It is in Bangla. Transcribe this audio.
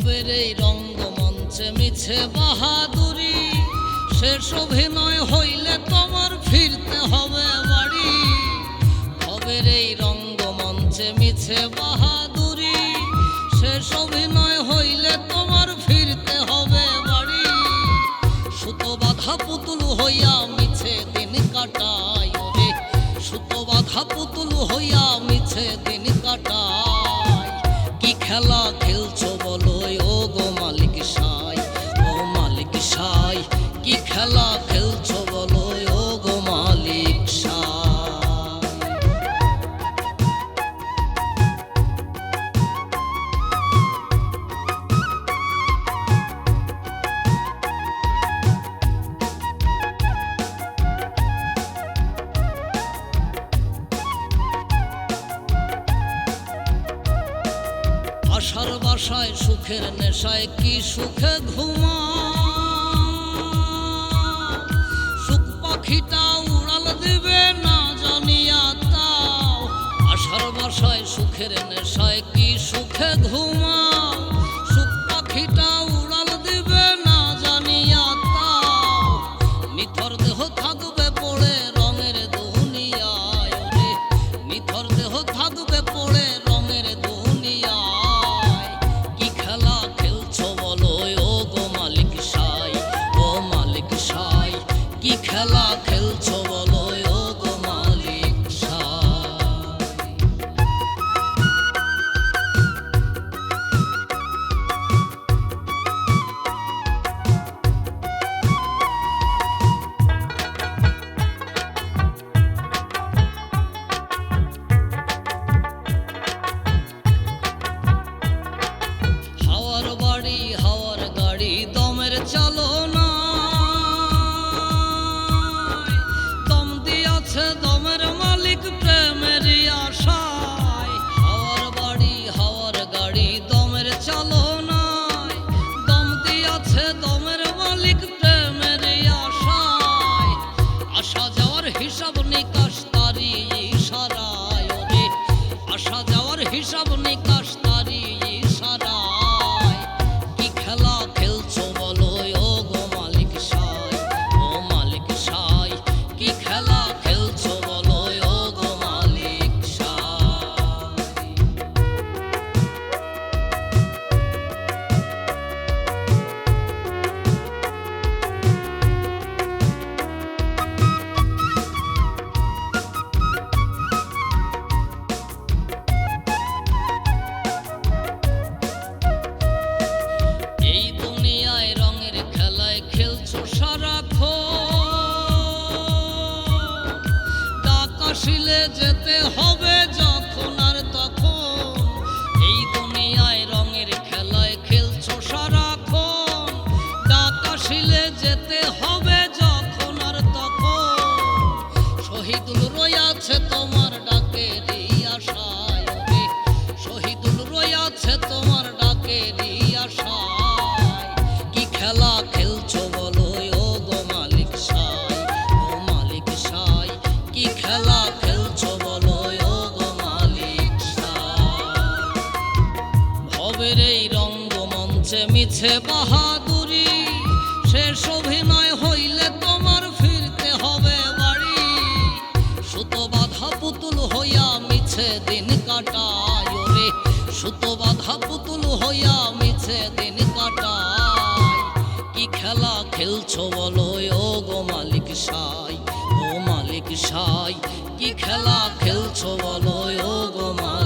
ভবের এই রঙ্গমঞ্চে মিছে বাহাদুরি। শেষ অভিনয় হইলে তোমার ফিরতে হবে বাড়ি। ভবের এই রঙ্গমঞ্চে মিছে বাহাদুরি। শেষ অভিনয় হইলে তোমার ফিরতে হবে বাড়ি। সুতো বাধা পুতুল হইয়া মিছে দিন কাটায় রে। সুতো বাধা পুতুল হইয়া মিছে দিন কাটায়। কি খেলা খেলছো খেলা খেলছো বলো ও গো মালিক আশার বাসায় সুখের নেশায় কি সুখে ঘুমা পাখিটা উড়াল দিবে না জানিয়া তাও। আষাঢ় বাসায় সুখের নেশায় কি সুখে ঘুমাও? কি আসা যাওয়ার হিসাব নিকাশ আসিলে যেতে হবে ভবের এই রঙ্গমঞ্চে মিছে বাহাদুরি। শেষ অভিনয় হইলে তোমার ফিরতে হবে বাড়ি। সুতো বাধা পুতুল হইয়া মিছে দিন কাটায় রে। সুতো বাধা পুতুল হইয়া মিছে দিন কাটায়। কি খেলা খেলছো বলো, ও গো মালিক সাই, ও মালিক সাই। কি খেলা খেলছো বলো, ও গো মালিক